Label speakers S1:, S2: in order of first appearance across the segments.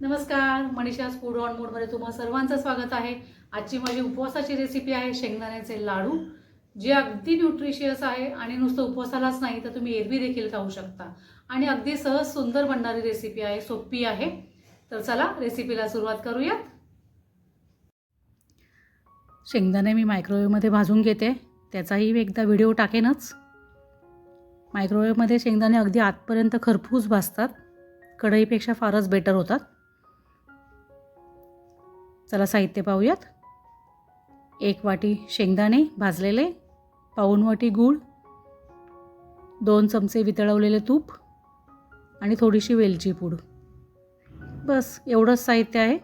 S1: नमस्कार Manisha's food on मूडमध्ये तुम्हा सर्वांचं स्वागत आहे. आजची माझी उपवासाची रेसिपी आहे शेंगदाण्याचे लाडू जे अगदी न्यूट्रिशियस आहे आणि नुसतं उपवासालाच नाही तर तुम्ही एरवी देखील खाऊ शकता. आणि अगदी सहज सुंदर बनणारी रेसिपी आहे सोपी आहे. तर चला रेसिपीला सुरुवात करूयात. शेंगदाणे मी मायक्रोवेव्हमध्ये भाजून घेते. त्याचाही मी एकदा व्हिडिओ टाकेनच. मायक्रोवेव्हमध्ये शेंगदाणे अगदी आतपर्यंत खरपूस भाजतात. कढईपेक्षा फारच बेटर होतात. चला साहित्य पाहूयात. एक वाटी शेंगदाणे भाजलेले पाऊण वाटी गूळ दोन चमचे वितळवलेले तूप आणि थोडीशी वेलची पूड. बस एवढंच साहित्य आहे.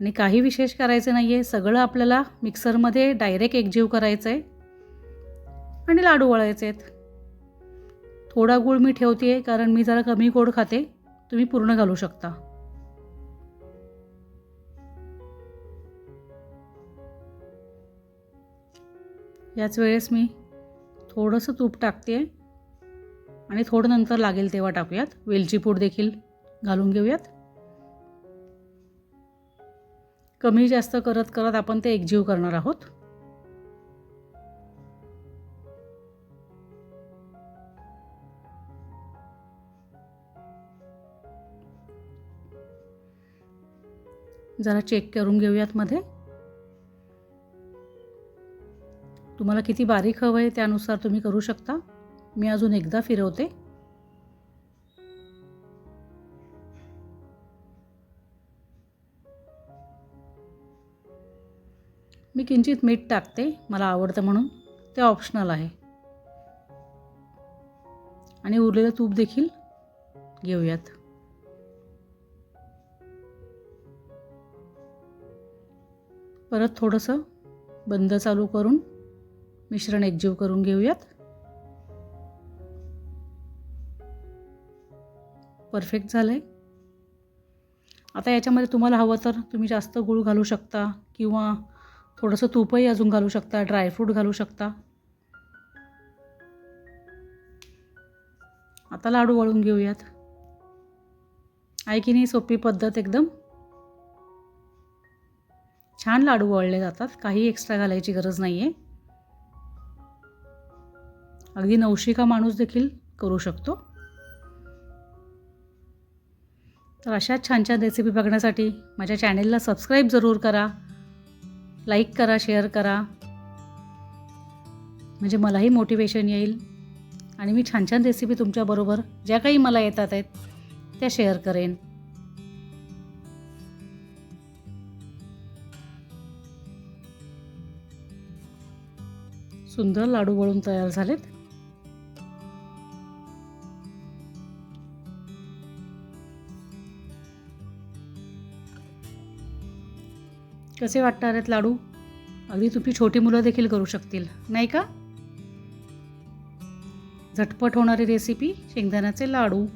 S1: आणि काही विशेष करायचं नाही आहे सगळं आपल्याला मिक्सरमध्ये डायरेक्ट एकजीव करायचं आहे आणि लाडू वळायचे आहेत थोडा गूळ मी ठेवते आहे कारण मी जरा कमी गोड खाते तुम्ही पूर्ण घालू शकता. याच वेळेस मी थोडंसं तूप टाकते आणि थोडं नंतर लागेल तेव्हा टाकूयात. वेलची पूड देखील घालून घेऊयात. कमी जास्त करत करत आपण ते एकजीव करणार आहोत. जरा चेक करून घेऊयात मध्ये. तुम्हाला किती बारीक हवं आहे त्यानुसार तुम्ही करू शकता. मी अजून एकदा फिरवते. मी किंचित मीठ टाकते मला आवडतं म्हणून. ते ऑप्शनल आहे. आणि उरलेलं तूप देखील घेऊयात. परत थोडंसं बंद चालू करून मिश्रण एकजीव करून घेऊयात. परफेक्ट झालं आहे आता याच्यामध्ये तुम्हाला हवं तर तुम्ही जास्त गूळ घालू शकता किंवा थोडंसं तूपही अजून घालू शकता ड्रायफ्रूट घालू शकता. आता लाडू वळून घेऊयात. आहे की नाही सोपी पद्धत एकदम? छान लाडू वळले जातात. काही एक्स्ट्रा घालायची गरज नाही आहे अगदी नवशिका माणूस देखील करू शकतो. तर अशाच छान छान रेसिपी बघण्यासाठी माझ्या चॅनेलला सबस्क्राईब जरूर करा. लाईक करा शेअर करा. म्हणजे मलाही मोटिवेशन येईल. आणि मी छान छान रेसिपी तुमच्याबरोबर ज्या काही मला येतात आहेत त्या शेअर करेन. सुंदर लाडू वळून तयार झालेत. कसे वाटणार आहेत लाडू? अगदी तुम्ही छोटी मुलं देखील करू शकतील नाही का? झटपट होणारी रेसिपी शेंगदाण्याचे लाडू.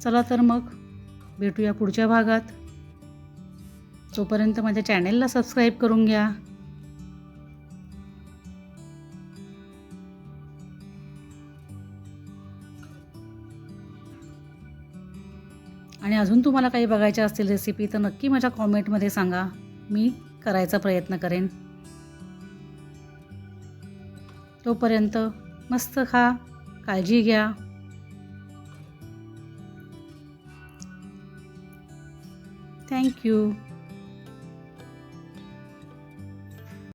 S1: चला तर मग भेटूया पुढच्या भागात. तोपर्यंत माझ्या चॅनेलला सबस्क्राईब करून घ्या. आणि अजून तुम्हाला काही बघायच्या असतील रेसिपी तर नक्की माझ्या कॉमेंटमध्ये सांगा. मी करायचा प्रयत्न करेन. तोपर्यंत मस्त खा काळजी घ्या. थँक्यू